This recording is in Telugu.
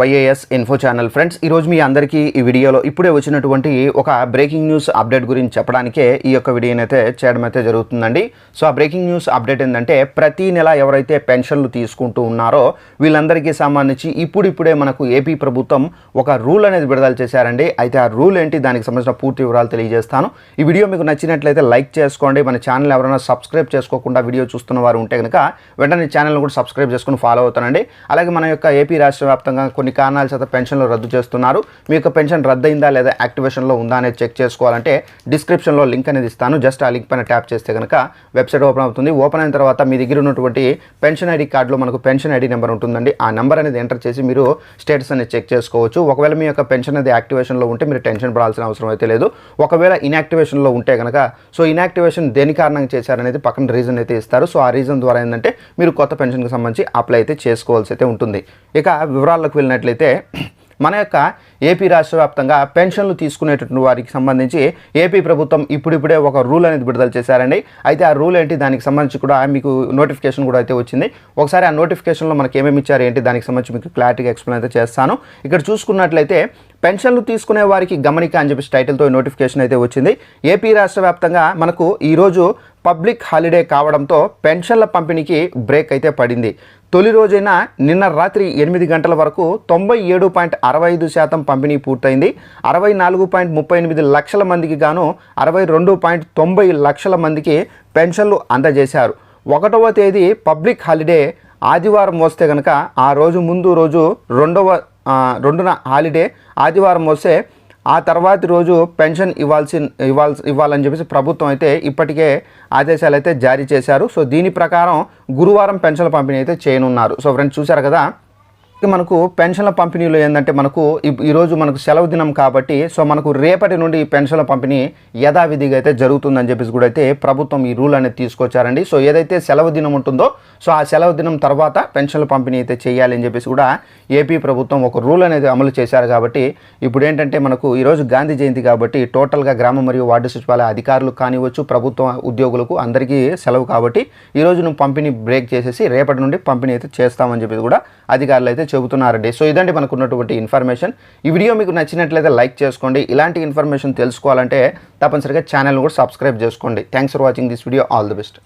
YAS info channel friends ఈరోజు మీ అందరికీ ఈ వీడియోలో ఇప్పుడే వచ్చినటువంటి ఒక బ్రేకింగ్ న్యూస్ అప్డేట్ గురించి చెప్పడానికే ఈ యొక్క వీడియోని అయితే చేయడం అయితే జరుగుతుందండి. సో ఆ బ్రేకింగ్ న్యూస్ అప్డేట్ ఏంటంటే ప్రతి నెల ఎవరైతే పెన్షన్లు తీసుకుంటూ ఉన్నారో వీళ్ళందరికీ సంబంధించి ఇప్పుడిప్పుడే మనకు ఏపీ ప్రభుత్వం ఒక రూల్ అనేది విడుదల చేశారండి. అయితే ఆ రూల్ ఏంటి? దానికి సంబంధించిన పూర్తి వివరాలు తెలియజేస్తాను. ఈ వీడియో మీకు నచ్చినట్లయితే లైక్ చేసుకోండి. మన ఛానల్ ఎవరైనా సబ్స్క్రైబ్ చేసుకోకుండా వీడియో చూస్తున్న వారు ఉంటే కనుక వెంటనే ఛానల్ కూడా సబ్స్క్రైబ్ చేసుకుని ఫాలో అవుతానండి. అలాగే మన యొక్క ఏపీ రాష్ట్ర వ్యాప్తంగా కొన్ని కారణాల చేత పెన్షన్లు రద్దు చేస్తున్నారు. మీ యొక్క పెన్షన్ రద్దయిందా లేదా యాక్టివేషన్లో ఉందా అనేది చెక్ చేసుకోవాలంటే డిస్క్రిప్షన్లో లింక్ అనేది ఇస్తాను. జస్ట్ ఆ లింక్ పైన ట్యాప్ చేస్తే కనుక వెబ్సైట్ ఓపెన్ అవుతుంది. ఓపెన్ అయిన తర్వాత మీ దగ్గర ఉన్నటువంటి పెన్షన్ ఐడి కార్డులో మనకు పెన్షన్ ఐడి నెంబర్ ఉంటుందండి. ఆ నెంబర్ అనేది ఎంటర్ చేసి మీరు స్టేటస్ అనేది చెక్ చేసుకోవచ్చు. ఒకవేళ మీ యొక్క పెన్షన్ అనేది యాక్టివేషన్లో ఉంటే మీరు టెన్షన్ పడాల్సిన అవసరం అయితే లేదు. ఒకవేళ ఇన్యాక్టివేషన్లో ఉంటే కనుక సో ఇన్యాక్టివేషన్ దేని కారణంగా చేశారనేది పక్కన రీజన్ అయితే ఇస్తారు. సో ఆ రీజన్ ద్వారా ఏంటంటే మీరు కొత్త పెన్షన్కి సంబంధించి అప్లై అయితే చేసుకోవాల్సి అయితే ఉంటుంది. ఇక వివరాలకు వెళ్ళిన చూసుకున్నట్లయితే మన యొక్క ఏపీ రాష్ట్ర వ్యాప్తంగా పెన్షన్లు తీసుకునేటటువంటి వారికి సంబంధించి ఏపీ ప్రభుత్వం ఇప్పుడిప్పుడే ఒక రూల్ అనేది విడుదల చేశారండి. అయితే ఆ రూల్ ఏంటి? దానికి సంబంధించి కూడా మీకు నోటిఫికేషన్ కూడా అయితే వచ్చింది. ఒకసారి ఆ నోటిఫికేషన్లో మనకి ఏమేమి ఇచ్చారు? ఏంటి? దానికి సంబంధించి మీకు క్లారిటీగా ఎక్స్ప్లెయిన్ అయితే చేస్తాను. ఇక్కడ చూసుకున్నట్లయితే పెన్షన్లు తీసుకునే వారికి గమనిక అని చెప్పేసి టైటిల్తో నోటిఫికేషన్ అయితే వచ్చింది. ఏపీ రాష్ట్ర వ్యాప్తంగా మనకు ఈరోజు పబ్లిక్ హాలిడే కావడంతో పెన్షన్ల పంపిణీకి బ్రేక్ అయితే పడింది. తొలి రోజైన నిన్న రాత్రి ఎనిమిది గంటల వరకు తొంభై ఏడు పాయింట్ అరవై ఐదు శాతం పంపిణీ పూర్తయింది. అరవై నాలుగు పాయింట్ ముప్పై ఎనిమిది లక్షల మందికి గాను అరవై రెండు పాయింట్ తొంభై లక్షల మందికి పెన్షన్లు అందజేశారు. ఒకటవ తేదీ పబ్లిక్ హాలిడే ఆదివారం వస్తే కనుక ఆ రోజు ముందు రోజు రెండవ రెండున హాలిడే ఆదివారం వస్తే ఆ తర్వాతి రోజు పెన్షన్ ఇవ్వాల్సి ఇవ్వాల్సి ఇవ్వాలని చెప్పేసి ప్రభుత్వం అయితే ఇప్పటికే ఆదేశాలు అయితే జారీ చేశారు. సో దీని ప్రకారం గురువారం పెన్షన్ల పంపిణీ అయితే చేయనున్నారు. సో ఫ్రెండ్స్ చూశారు కదా మనకు పెన్షన్ల పంపిణీలో ఏంటంటే మనకు ఈరోజు మనకు సెలవు దినం కాబట్టి సో మనకు రేపటి నుండి ఈ పెన్షన్ల పంపిణీ యథావిధిగా అయితే జరుగుతుందని చెప్పేసి కూడా అయితే ప్రభుత్వం ఈ రూల్ అనేది తీసుకొచ్చారండి. సో ఏదైతే సెలవు దినం ఉంటుందో సో ఆ సెలవు దినం తర్వాత పెన్షన్ల పంపిణీ అయితే చేయాలని చెప్పేసి కూడా ఏపీ ప్రభుత్వం ఒక రూల్ అనేది అమలు చేశారు కాబట్టి ఇప్పుడు ఏంటంటే మనకు ఈరోజు గాంధీ జయంతి కాబట్టి టోటల్గా గ్రామ మరియు వార్డు సచివాలయ అధికారులు కానివచ్చు ప్రభుత్వ ఉద్యోగులకు అందరికీ సెలవు కాబట్టి ఈరోజు నువ్వు పంపిణీ బ్రేక్ చేసేసి రేపటి నుండి పంపిణీ అయితే చేస్తామని చెప్పేసి కూడా అధికారులు అయితే చెబుతున్నారండి. సో ఇదండి మనకు ఉన్నటువంటి ఇన్ఫర్మేషన్. ఈ వీడియో మీకు నచ్చినట్లయితే లైక్ చేసుకోండి. ఇలాంటి ఇన్ఫర్మేషన్ తెలుసుకోవాలంటే తప్పనిసరిగా ఛానల్ కూడా సబ్స్క్రైబ్ చేసుకోండి. Thanks for watching this video. All the best.